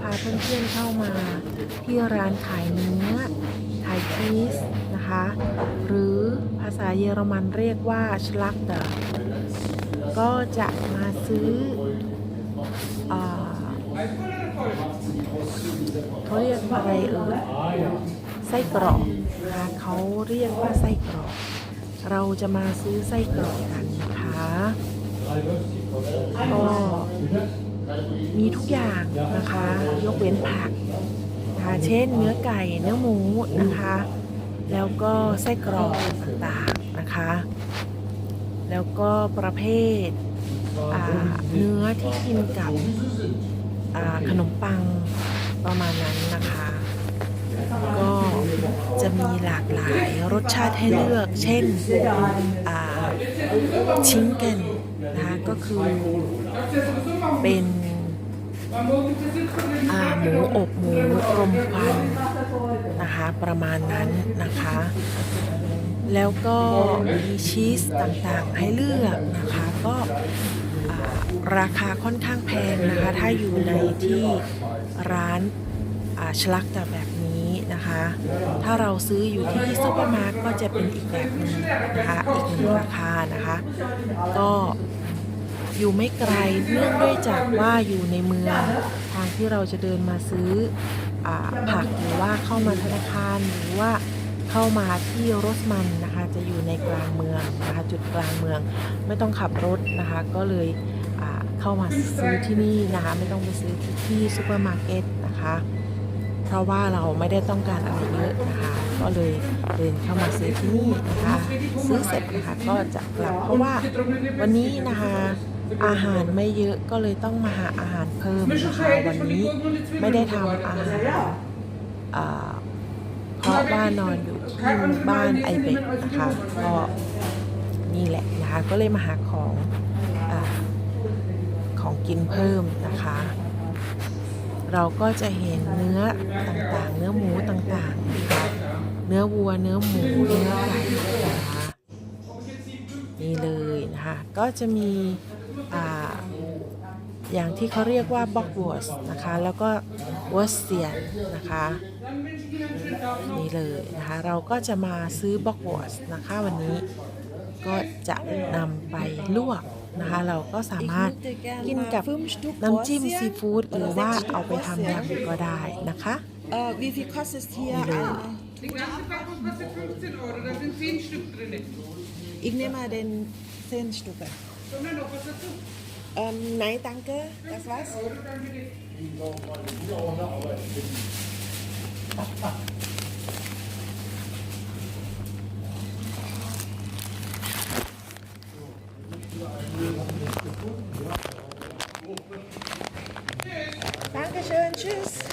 พาเพื่อนๆเข้ามาที่ร้านขายเนื้อขายชีสนะคะ หรือภาษาเยอรมันเรียกว่าชลักเตอร์ก็จะมาซื้ออเขาเรียกว่าอะไรเอ่ยไส้กรอกนะคะเขาเรียกว่าไส้กรอก เราจะมาซื้อไส้กรอกกันนะคะก็ มีทุกอย่างนะคะ ยกเว้นผักนะคะเช่น เนื้อไก่เนื้อหมูนะคะ แล้วก็ไส้กรอกต่างๆนะคะ แล้วก็ประเภทเนื้อที่กินกับขนมปังประมาณนั้นนะคะ ก็จะมีหลากหลายรสชาติให้เลือก เช่นชิงเก้นนะคะก็คือ เป็นหมูอบหมูรมควันนะคะประมาณนั้นนะคะ แล้วก็มีชีสต่างๆให้เลือกนะคะก็ราคาค่อนข้างแพงนะคะ ถ้าอยู่ในที่ร้านชลักแต่แบบนี้นะคะ ถ้าเราซื้ออยู่ที่ซูเปอร์มาร์ก็จะเป็นอีกแบบนึงนะคะ อีกหนึ่งราคานะคะ ก็ อยู่ไม่ไกลเนื่องด้วยจากว่าอยู่ในเมือง ทางที่เราจะเดินมาซื้ออผักหรือว่าเข้ามาธนาคารหรือว่าเข้ามาที่โรสมันนะคะจะอยู่ในกลางเมืองนะคะจุดกลางเมืองไม่ต้องขับรถนะคะก็เลยเข้ามาซื้อที่นี่นะคะไม่ต้องไปซื้อที่ที่ซูเปอร์มาร์เก็ตนะคะเพราะว่าเราไม่ได้ต้องการอะไรเยอะนะคะก็เลยเดินเข้ามาซื้อที่นี่นะคะซื้อเสร็จนะคะก็จะกลับเพราะว่าวันนี้นะคะ อาหารไม่เยอะก็เลยต้องมาหาอาหารเพิ่มนะคะวันนี้ไม่ได้ทำอาหารอ่าเพราะว่านอนอยู่ที่บ้านไอเบกนะคะก็นี่แหละนะคะก็เลยมาหาของอาของกินเพิ่มนะคะ เราก็จะเห็นเนื้อต่างๆ เนื้อหมูต่างๆนะคะเนื้อวัวเนื้อหมูเนื้อไก่นะคะนี่เลยนะคะก็จะมี อย่างที่เขาเรียกว่าบ็อกวอสนะคะ แล้วก็วอสเซียนนะคะ นี่เลยนะคะ เราก็จะมาซื้อบ็อกวอสนะคะ วันนี้ก็จะนำไปลวกนะคะ เราก็สามารถกินกับน้ำจิ้มซีฟู้ดหรือว่าเอาไปทำยำก็ได้นะคะ Äh, wie viel kostet hier Nö. eine? Die ganze Packung kostet 15 Euro, da sind 10 Stück drin. Ich nehme mal den 10 Stück. Ähm, nein, danke. Das war's. Ich auch eine Dankeschön, tschüss.